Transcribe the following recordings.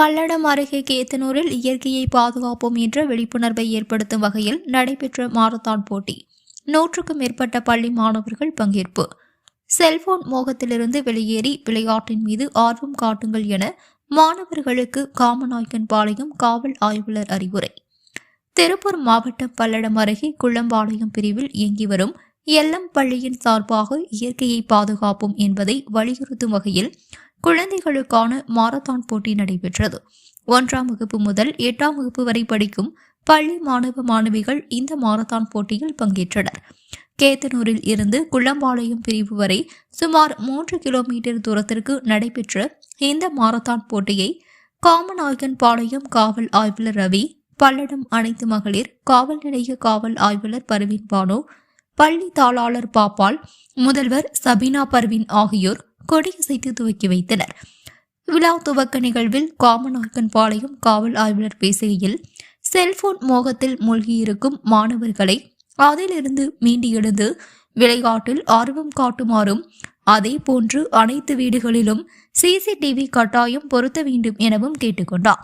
பல்லடம் அருகே கேத்தனூரில் இயற்கையை பாதுகாப்போம் என்ற விழிப்புணர்வை ஏற்படுத்தும் வகையில் நடைபெற்ற மாரத்தான் போட்டி. நூற்றுக்கும் மேற்பட்ட பள்ளி மாணவர்கள் பங்கேற்பு. செல்போன் மோகத்திலிருந்து வெளியேறி விளையாட்டின் மீது ஆர்வம் காட்டுங்கள் என மாணவர்களுக்கு காமநாயக்கன் பாளையம் காவல் ஆய்வாளர் அறிவுரை. திருப்பூர் மாவட்டம் பல்லடம் அருகே குள்ளம்பாளையம் பிரிவில் இயங்கி வரும் எல்லம் பள்ளியின் சார்பாக இயற்கையை பாதுகாப்போம் என்பதை வலியுறுத்தும் வகையில் குழந்தைகளுக்கான மாரத்தான் போட்டி நடைபெற்றது. ஒன்றாம் வகுப்பு முதல் எட்டாம் வகுப்பு வரை படிக்கும் பள்ளி மாணவ மாணவிகள் இந்த மாரத்தான் போட்டியில் பங்கேற்றனர். கேத்தனூரில் இருந்து குள்ளம்பாளையம் பிரிவு வரை சுமார் மூன்று கிலோமீட்டர் தூரத்திற்கு நடைபெற்ற இந்த மாரத்தான் போட்டியை காமநாயகன் பாளையம் காவல் ஆய்வாளர் ரவி பல்லடம் அனைத்து மகளிர் காவல் நிலைய காவல் ஆய்வாளர் பர்வீன் பானு பள்ளி தாளாளர் பாப்பால் முதல்வர் சபினா பர்வீன் ஆகியோர் கொடியசைத்து துவக்கி வைத்தனர். விழா துவக்க நிகழ்வில் காமநாயக்கன் பாளையம் காவல் ஆய்வாளர் பேசுகையில் செல்போன் மோகத்தில் மூழ்கியிருக்கும் மாணவர்களை அதிலிருந்து மீண்டு எழுந்து விளையாட்டில் ஆர்வம் காட்டுமாறும் அதே போன்று அனைத்து வீடுகளிலும் சிசிடிவி கட்டாயம் பொருத்த வேண்டும் எனவும் கேட்டுக்கொண்டார்.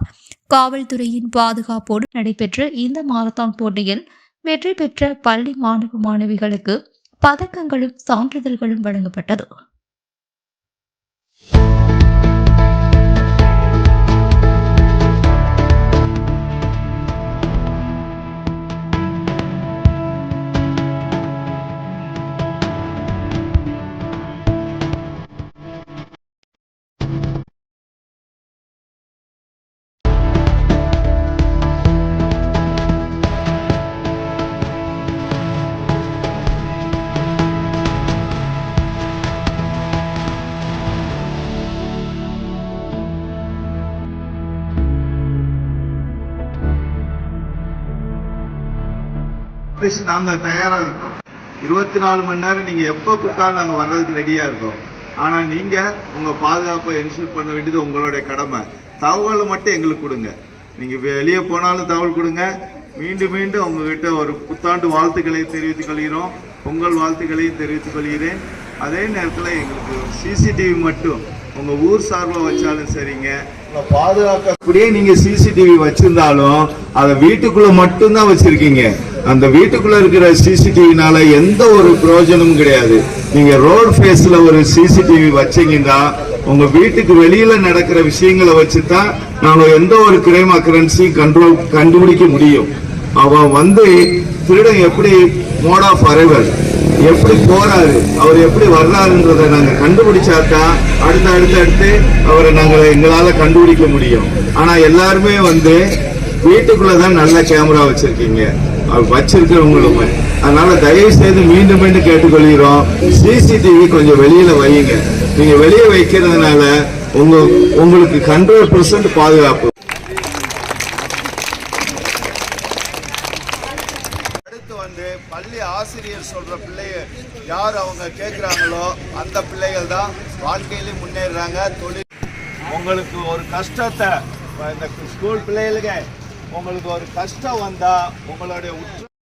காவல்துறையின் பாதுகாப்போடு நடைபெற்ற இந்த மாரத்தான் போட்டியில் வெற்றி பெற்ற பள்ளி மாணவ மாணவிகளுக்கு பதக்கங்களும் சான்றிதழ்களும் வழங்கப்பட்டது. பேசி நாங்கள் தயாராக இருக்கோம் இருபத்தி நாலு மணி நேரம் நீங்கள் எப்போ கூப்பிட்டாலும் நாங்கள் வர்றதுக்கு ரெடியாக இருக்கோம். ஆனால் நீங்கள் உங்கள் பாதுகாப்பை என்ஷூர் பண்ண வேண்டியது உங்களுடைய கடமை. தகவலை மட்டும் எங்களுக்கு கொடுங்க. நீங்கள் வெளியே போனாலும் தகவல் கொடுங்க. மீண்டும் மீண்டும் உங்ககிட்ட ஒரு புத்தாண்டு வாழ்த்துக்களை தெரிவித்துக் கொள்கிறோம். பொங்கல் வாழ்த்துக்களையும் தெரிவித்துக் கொள்கிறேன். அதே நேரத்தில் எங்களுக்கு சிசிடிவி மட்டும் உங்கள் ஊர் சார்பில் வச்சாலும் சரிங்க. உங்களை பாதுகாக்கக்கூடியே நீங்கள் சிசிடிவி வச்சுருந்தாலும் அதை வீட்டுக்குள்ளே மட்டும்தான் வச்சுருக்கீங்க. அந்த வீட்டுக்குள்ள இருக்கிற சிசிடிவினால எந்த ஒரு பிரயோஜனமும் கிடையாது. நீங்க ரோட் ஃபேஸ்ல ஒரு சிசிடிவி வச்சீங்கன்னா உங்க வீட்டுக்கு வெளியில நடக்கிற விஷயங்களை வச்சுதான் நாம எந்த ஒரு கிரைம் அக்கரன்ஸையும் கண்ட்ரோல் கண்டுபிடிக்க முடியும். அவன் வந்து திருடன் எப்படி மோட் ஆஃப் அரைவல் எப்படி போறாரு அவர் எப்படி வர்றாருன்றதை நாங்க கண்டுபிடிச்சாதான் அடுத்து அடுத்து அடுத்து அவரை நாங்க எங்களால கண்டுபிடிக்க முடியும். ஆனா எல்லாருமே வந்து வீட்டுக்குள்ளதான் நல்ல கேமரா வச்சிருக்கீங்க. வச்சிருக்கிறவங்களுமே அதனால தயவு செய்து மீண்டும் மீண்டும் கேட்டுக்கொள்கிறோம். சிசிடிவி கொஞ்சம் வெளியில வையுங்க. நீங்க வெளியே வைக்கிறதுனால உங்க உங்களுக்கு ஹண்ட்ரட் பர்சன்ட் பாதுகாப்பு. அடுத்து வந்து பள்ளி ஆசிரியர் சொல்ற பிள்ளைய யார் அவங்க கேட்குறாங்களோ அந்த பிள்ளைகள் தான் வாழ்க்கையில முன்னேறுறாங்க தொழில். உங்களுக்கு ஒரு கஷ்டத்தை இந்த ஸ்கூல் பிள்ளைகளுக்கு உங்களுக்கு ஒரு கஷ்டம் வந்தா உங்களுடைய உற்ற